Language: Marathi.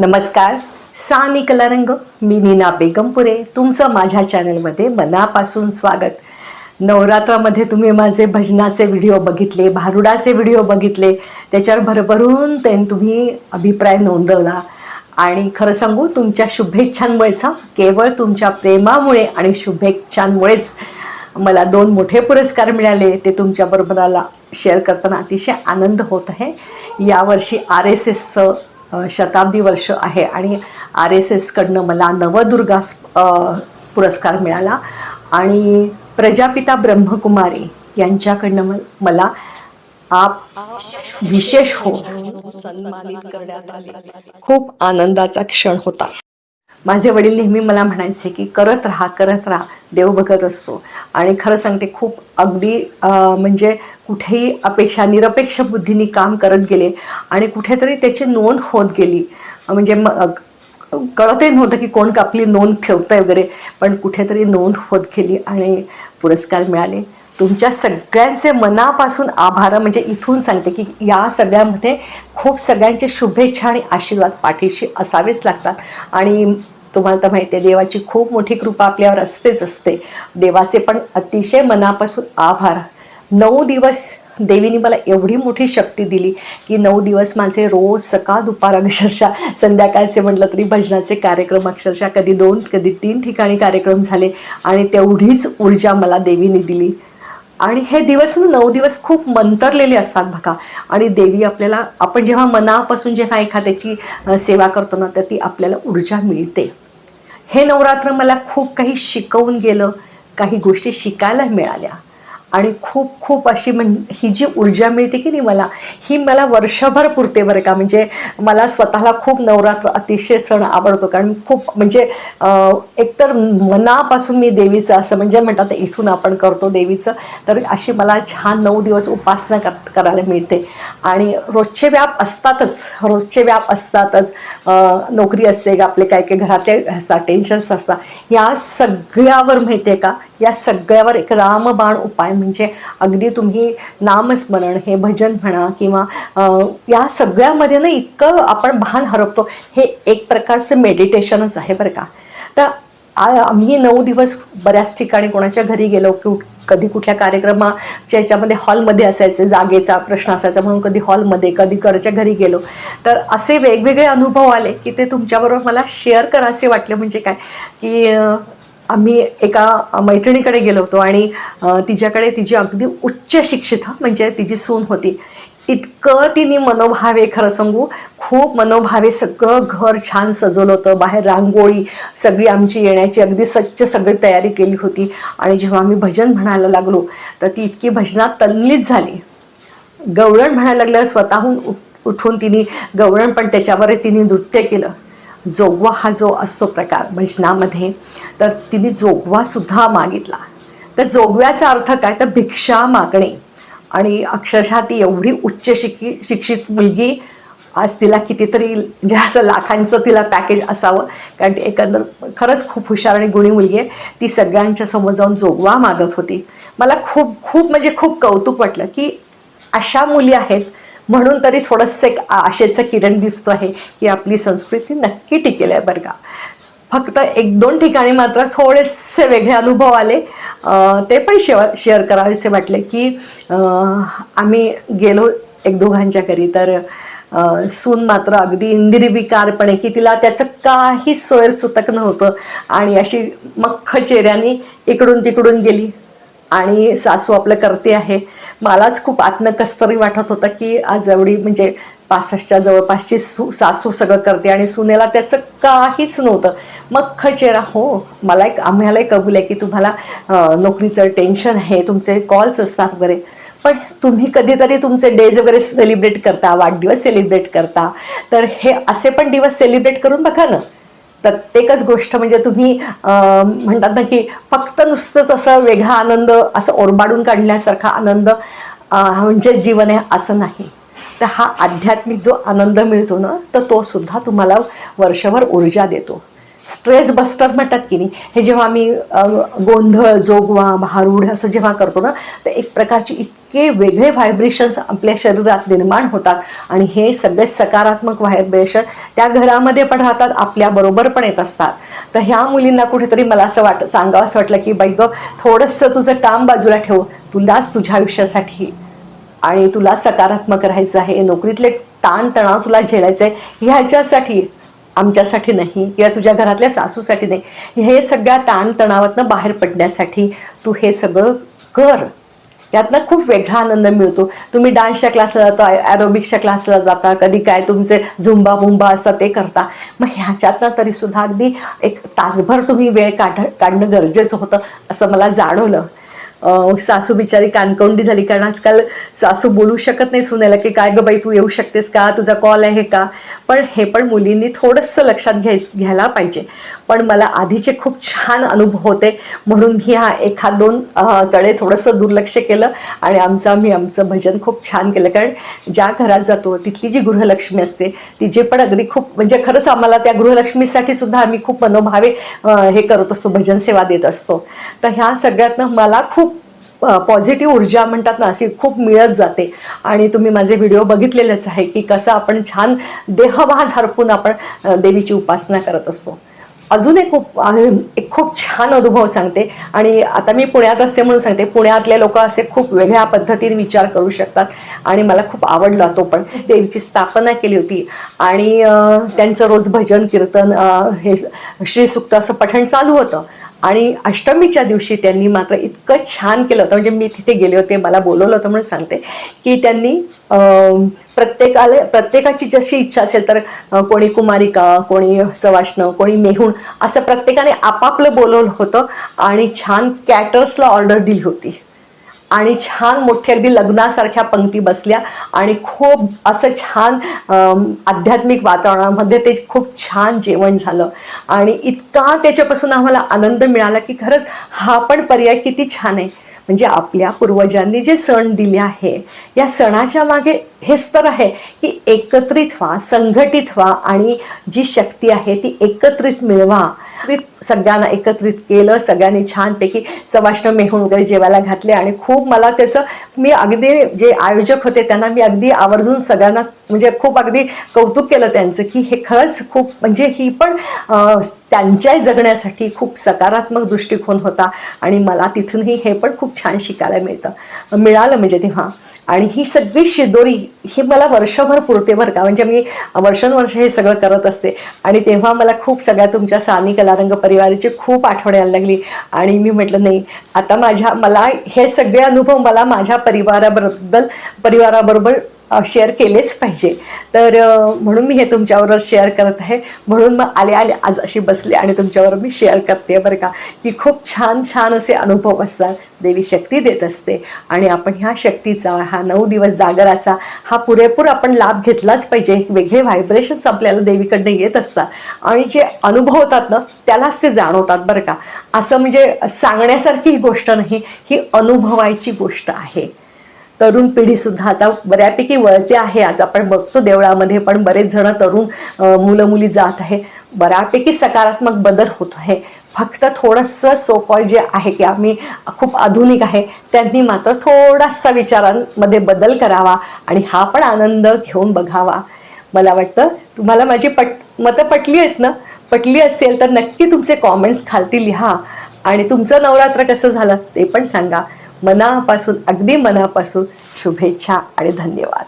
नमस्कार सानी कलारंग मी नीना बेगमपुरे तुमचं माझ्या चॅनलमध्ये मनापासून स्वागत. नवरात्रामध्ये तुम्ही माझे भजनाचे व्हिडिओ बघितले भारुडाचे व्हिडिओ बघितले त्याच्यावर भरभरून ते तुम्ही अभिप्राय नोंदवला. आणि खरं सांगू तुमच्या शुभेच्छांमुळेच केवळ तुमच्या प्रेमामुळे आणि शुभेच्छांमुळेच मला दोन मोठे पुरस्कार मिळाले. ते तुमच्याबरोबराला शेअर करताना अतिशय आनंद होत आहे. यावर्षी आर एस एसचं शताब्दी वर्ष आहे आणि आर एस एसकडनं मला नवदुर्गा पुरस्कार मिळाला. आणि प्रजापिता ब्रह्मकुमारी यांच्याकडनं मला आप विशेष हो सन्मानित करण्यात आले. खूप आनंदाचा क्षण होता. माझे वडील नेहमी मला म्हणायचे की करत राहा करत राहा. देव बघत असतो. आणि खरं सांगते खूप अगदी म्हणजे कुठेही अपेक्षा निरपेक्ष बुद्धीने काम करत गेले आणि कुठेतरी त्याची नोंद होत गेली. म्हणजे मग कळतही नव्हतं की कोण आपली नोंद ठेवतंय वगैरे पण कुठेतरी नोंद होत गेली आणि पुरस्कार मिळाले. तुमच्या सगळ्यांचे मनापासून आभार. म्हणजे इथून सांगते की या सगळ्यामध्ये खूप सगळ्यांचे शुभेच्छा आणि आशीर्वाद पाठीशी असावेच लागतात. आणि तुम्हाला तर माहिती आहे देवाची खूप मोठी कृपा आपल्यावर असतेच असते. देवाचे पण अतिशय मनापासून आभार. नऊ दिवस देवीने मला एवढी मोठी शक्ती दिली की नऊ दिवस माझे रोज सकाळ दुपार अक्षरशः संध्याकाळचे म्हटलं तरी भजनाचे कार्यक्रम अक्षरशः कधी दोन कधी तीन ठिकाणी कार्यक्रम झाले आणि तेवढीच ऊर्जा मला देवीने दिली. आणि हे दिवस नऊ दिवस खूप मंतरलेले असतात बघा. आणि देवी आपल्याला आपण जेव्हा मनापासून जेव्हा एखाद्याची सेवा करतो ना तर ती आपल्याला ऊर्जा मिळते. हे नवरात्र मला खूप काही शिकवून गेलं काही गोष्टी शिकायला मिळाल्या. आणि खूप खूप अशी म्हण ही जी ऊर्जा मिळते की नाही मला ही मला वर्षभर पुरते बरं का. म्हणजे मला स्वतःला खूप नवरात्र अतिशय सण आवडतो. कारण खूप म्हणजे एकतर मनापासून मी देवीचं असं म्हणजे म्हणतात इथून आपण करतो देवीचं तर अशी मला छान नऊ दिवस उपासना कर करायला मिळते. आणि रोजचे व्याप असतातच रोजचे व्याप असतातच. नोकरी असते आपले काय काय घरातले असतात टेन्शन्स असतात. या सगळ्यावर माहिती आहे का? या सगळ्यावर एक रामबाण उपाय. म्हणजे अगदी तुम्ही नामस्मरण हे भजन म्हणा किंवा या सगळ्यामध्ये ना इतकं आपण भान हरपतो. हे एक प्रकारचं मेडिटेशनच आहे बरं का. तर आम्ही नऊ दिवस बऱ्याच ठिकाणी कोणाच्या घरी गेलो की कधी कुठल्या कार्यक्रमाच्या याच्यामध्ये हॉलमध्ये असायचे जागेचा प्रश्न असायचा म्हणून कधी हॉलमध्ये कधी घरच्या घरी गेलो. तर असे वेगवेगळे अनुभव आले की ते तुमच्याबरोबर मला शेअर करायचे वाटले. म्हणजे काय? की आम्ही एका मैत्रिणीकडे गेलो होतो आणि तिच्याकडे तिची अगदी उच्च शिक्षित म्हणजे तिची सून होती. इतकं तिने मनोभावे खरं सांगू खूप मनोभावे सगळं घर छान सजवलं होतं. बाहेर रांगोळी सगळी आमची येण्याची अगदी सच्च सगळी तयारी केली होती. आणि जेव्हा आम्ही भजन म्हणायला लागलो तर ती इतकी भजनात तल्लीच झाली. गवळण म्हणायला लागलं स्वतःहून उठ- उठून तिने गवळण पण त्याच्यावर तिने नृत्य केलं. जोगवा हा जो असतो प्रकार भजनामध्ये तर तिने जोगवासुद्धा मागितला. तर जोगव्याचा अर्थ काय? तर भिक्षा मागणे. आणि अक्षरशः ती एवढी उच्च शिकी शिक्षित मुलगी आज तिला कितीतरी म्हणजे असं लाखांचं तिला पॅकेज असावं. कारण ती एकंदर खरंच खूप हुशार आणि गुणी मुलगी आहे. ती सगळ्यांच्या समोर जाऊन जोगवा मागत होती. मला खूप खूप म्हणजे खूप कौतुक वाटलं की अशा मुली आहेत म्हणून तरी थोडंसं एक आशेचं किरण दिसतो आहे की आपली संस्कृती नक्की टिकेल आहे बरं का. फक्त एक दोन ठिकाणी मात्र थोडेसे वेगळे अनुभव आले. ते पण शेअर शेअर करावेसे वाटले की आम्ही गेलो एक दोघांच्या घरी तर सून मात्र अगदी इंदिरविकारपणे की तिला त्याचं काही सोयरसुतक नव्हतं आणि अशी मख्ख चेहऱ्याने इकडून तिकडून गेली. आणि सासू आपलं करते आहे. मलाच खूप आत्मकस्तरी वाटत होतं की आज एवढी म्हणजे पासष्टच्या जवळपासची सू सासू सगळं करते आणि सुनेला त्याचं काहीच नव्हतं. मग खचेरा हो मला एक आम्हालाही कबूल आहे की तुम्हाला नोकरीचं टेन्शन आहे तुमचे कॉल्स असतात वगैरे. पण तुम्ही कधीतरी तुमचे डेज वगैरे सेलिब्रेट करता वाढदिवस सेलिब्रेट करता. तर हे असे पण दिवस सेलिब्रेट करून बघा ना. प्रत्येकच गोष्ट म्हणजे तुम्ही म्हणतात ना की फक्त नुसतंच असं वेगळा आनंद असं ओरबाडून काढण्यासारखा आनंद म्हणजे जीवन आहे असं नाही. तर हा आध्यात्मिक जो आनंद मिळतो ना तर तो सुद्धा तुम्हाला वर्षभर ऊर्जा देतो. स्ट्रेस बस्टर म्हणतात की नाही हे जेव्हा आम्ही गोंधळ जोगवा भारूड असं जेव्हा करतो ना तर एक प्रकारचे इतके वेगळे व्हायब्रेशन्स आपल्या शरीरात निर्माण होतात आणि हे सगळे सकारात्मक व्हायब्रेशन त्या घरामध्ये पण राहतात आपल्याबरोबर पण येत असतात. तर ह्या मुलींना कुठेतरी मला असं वाट सांगावं असं वाटलं की बाई गं थोडंसं तुझं काम बाजूला ठेव तुलाच तुझ्या आयुष्यासाठी आणि तुला सकारात्मक राहायचं आहे नोकरीतले ताणतणाव तुला झेलायचं आहे ह्याच्यासाठी आमच्यासाठी नाही किंवा तुझ्या घरातल्या सासूसाठी नाही. हे सगळ्या ताणतणावातनं बाहेर पडण्यासाठी तू हे सगळं कर. यातनं खूप वेगळा आनंद मिळतो. तुम्ही डान्सच्या क्लासला जाता ॲरोबिक्सच्या क्लासला जाता कधी काय तुमचे झुंबा बुंबा असतात ते करता. मग ह्याच्यातनं तरी सुद्धा अगदी एक तासभर तुम्ही वेळ काढ काढणं गरजेचं होतं असं मला जाणवलं. सासू बिचारी कानकवंडी झाली. कारण आजकाल सासू बोलू शकत नाही सुनेला की काय ग बाई तू येऊ शकतेस का? तुझा कॉल आहे का? पण हे पण मुलींनी थोडंसं लक्षात घ्याय घ्यायला पाहिजे. पण मला आधीचे खूप छान अनुभव होते. म्हणून मी हा एखाद दोन कडे थोडंसं दुर्लक्ष केलं आणि आमचं आम्ही आमचं भजन खूप छान केलं. कारण ज्या घरात जातो तिथली जी गृहलक्ष्मी असते तिचे पण अगदी खूप म्हणजे खरंच आम्हाला त्या गृहलक्ष्मीसाठी सुद्धा आम्ही खूप मनोभावे हे करत असतो भजन सेवा देत असतो. तर ह्या सगळ्यातनं मला खूप पॉझिटिव्ह ऊर्जा म्हणतात ना अशी खूप मिळत जाते. आणि तुम्ही माझे व्हिडिओ बघितलेलेच आहे की कसं आपण छान देहभान हरपून आपण देवीची उपासना करत असतो. अजून एक खूप एक खूप छान अनुभव सांगते. आणि आता मी पुण्यात असते म्हणून सांगते पुण्यातले लोक असे खूप वेगळ्या पद्धतीने विचार करू शकतात. आणि मला खूप आवडला तो पण. देवीची स्थापना केली होती. आणि त्यांचं रोज भजन कीर्तन हे श्रीसुक्त असं पठण चालू होतं. आणि अष्टमीच्या दिवशी त्यांनी मात्र इतकं छान केलं होतं. म्हणजे मी तिथे गेले होते मला बोलवलं होतं म्हणून सांगते की त्यांनी प्रत्येकाला प्रत्येकाची जशी इच्छा असेल तर कोणी कुमारिका कोणी सवाष्ण कोणी मेहून असं प्रत्येकाने आपापलं बोलवलं होतं आणि छान कॅटर्सला ऑर्डर दिली होती. आणि छान मोठ्या अगदी लग्नासारख्या पंक्ती बसल्या आणि खूप असं छान आध्यात्मिक वातावरणामध्ये ते खूप छान जेवण झालं. आणि इतका त्याच्यापासून आम्हाला आनंद मिळाला की खरंच हा पण पर्याय किती छान आहे. म्हणजे आपल्या पूर्वजांनी जे सण दिले आहे या सणाच्या मागे हेच तर आहे की एकत्रित व्हा संघटित व्हा आणि जी शक्ती आहे ती एकत्रित मिळवा. एकत्रित सगळ्यांना एकत्रित केलं सगळ्यांनी छानपैकी सवाष्ण मेहून वगैरे जेवायला घातले आणि खूप मला त्याचं मी अगदी जे आयोजक होते त्यांना मी अगदी आवर्जून सगळ्यांना म्हणजे खूप अगदी कौतुक केलं त्यांचं की हे खरंच खूप म्हणजे ही पण त्यांच्या जगण्यासाठी खूप सकारात्मक दृष्टिकोन होता आणि मला तिथूनही हे पण खूप छान शिकायला मिळतं. मिळालं म्हणजे तेव्हा. आणि ही सगळी शिदोरी ही मला वर्षभर पुरते बरं का. म्हणजे मी वर्षानुवर्ष हे सगळं करत असते. आणि तेव्हा मला खूप सगळ्या तुमच्या सानी कलारंग परिवाराची खूप आठवण यायला लागली. आणि मी म्हटलं नाही आता माझ्या मला हे सगळे अनुभव मला माझ्या परिवाराबद्दल परिवाराबरोबर शेअर केलेच पाहिजे. तर म्हणून मी हे तुमच्याबरोबर शेअर करत आहे. म्हणून मग आले आले आज अशी बसले आणि तुमच्यावर मी शेअर करते बरं का. की खूप छान छान असे अनुभव असतात. देवी शक्ती देत असते. आणि आपण ह्या शक्तीचा हा नऊ दिवस जागराचा हा पुरेपूर आपण लाभ घेतलाच पाहिजे. वेगळे व्हायब्रेशन्स आपल्याला देवीकडनं येत असतात. आणि जे अनुभवतात ना त्यालाच ते जाणवतात बरं का. असं म्हणजे सांगण्यासारखी ही गोष्ट नाही. ही अनुभवायची गोष्ट आहे. तरुण पिढी सुद्धा आता बऱ्यापैकी वळते आहे. आज आपण बघतो देवळामध्ये पण बरेच जण तरुण मुलं मुली जात आहे. बऱ्यापैकी सकारात्मक बदल होत आहे. फक्त थोडंसं सोपॉय जे आहे की आम्ही खूप आधुनिक आहे त्यांनी मात्र थोडासा विचारांमध्ये बदल करावा आणि हा पण आनंद घेऊन बघावा. मला वाटतं तुम्हाला माझी पट मतं पटली आहेत ना? पटली असेल तर नक्की तुमचे कॉमेंट्स खालती लिहा. आणि तुमचं नवरात्र कसं झालं ते पण सांगा. मनापासून अगदी मनापासून शुभेच्छा आणि धन्यवाद.